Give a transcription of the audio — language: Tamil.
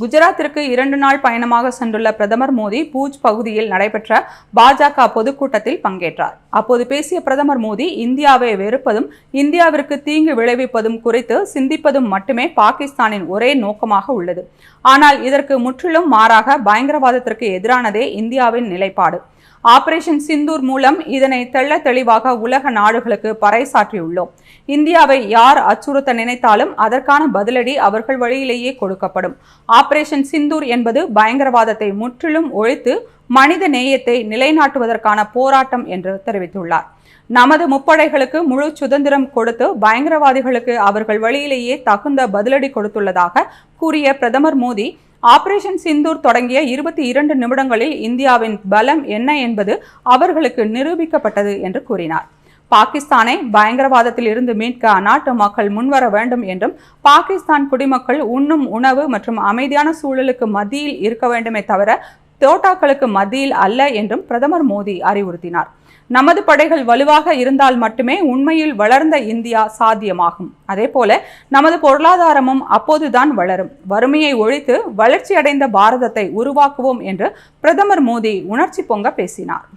குஜராத்திற்கு இரண்டு நாள் பயணமாக சென்றுள்ள பிரதமர் மோடி பூஜ் பகுதியில் நடைபெற்ற பாஜக பொதுக்கூட்டத்தில் பங்கேற்றார். அப்போது பேசிய பிரதமர் மோடி இந்தியாவை வெறுப்பதும் இந்தியாவிற்கு தீங்கு விளைவிப்பதும் குறித்து சிந்திப்பதும் மட்டுமே பாகிஸ்தானின் ஒரே நோக்கமாக உள்ளது. ஆனால் இதற்கு முற்றிலும் மாறாக பயங்கரவாதத்திற்கு எதிரானதே இந்தியாவின் நிலைப்பாடு. ஆபரேஷன் சிந்தூர் மூலம் இதனை தெள்ள தெளிவாக உலக நாடுகளுக்கு பறைசாற்றியுள்ளோம். இந்தியாவை யார் அச்சுறுத்த நினைத்தாலும் அதற்கான பதிலடி அவர்கள் வழியிலேயே கொடுக்கப்படும். ஆபரேஷன் சிந்தூர் என்பது பயங்கரவாதத்தை முற்றிலும் ஒழித்து மனித நேயத்தை நிலைநாட்டுவதற்கான போராட்டம் என்று தெரிவித்துள்ளார். நமது முப்படைகளுக்கு முழு சுதந்திரம் கொடுத்து பயங்கரவாதிகளுக்கு அவர்கள் வழியிலேயே தகுந்த பதிலடி கொடுத்துள்ளதாக கூறிய பிரதமர் மோடி ஆபரேஷன் சிந்தூர் தொடங்கிய இருபத்தி இரண்டு நிமிடங்களில் இந்தியாவின் பலம் என்ன என்பது அவர்களுக்கு நிரூபிக்கப்பட்டது என்று கூறினார். பாகிஸ்தானை பயங்கரவாதத்தில் இருந்து மீட்க அந்நாட்டு மக்கள் முன்வர வேண்டும் என்றும் பாகிஸ்தான் குடிமக்கள் உண்ணும் உணவு மற்றும் அமைதியான சூழலுக்கு மத்தியில் இருக்க வேண்டுமே தவிர தோட்டாக்களுக்கு மத்தியில் அல்ல என்றும் பிரதமர் மோடி அறிவுறுத்தினார். நமது படைகள் வலுவாக இருந்தால் மட்டுமே உண்மையில் வளர்ந்த இந்தியா சாத்தியமாகும். அதே போல நமது பொருளாதாரமும் அப்போதுதான் வளரும். வறுமையை ஒழித்து வளர்ச்சியடைந்த பாரதத்தை உருவாக்குவோம் என்று பிரதமர் மோடி உணர்ச்சி பொங்க பேசினார்.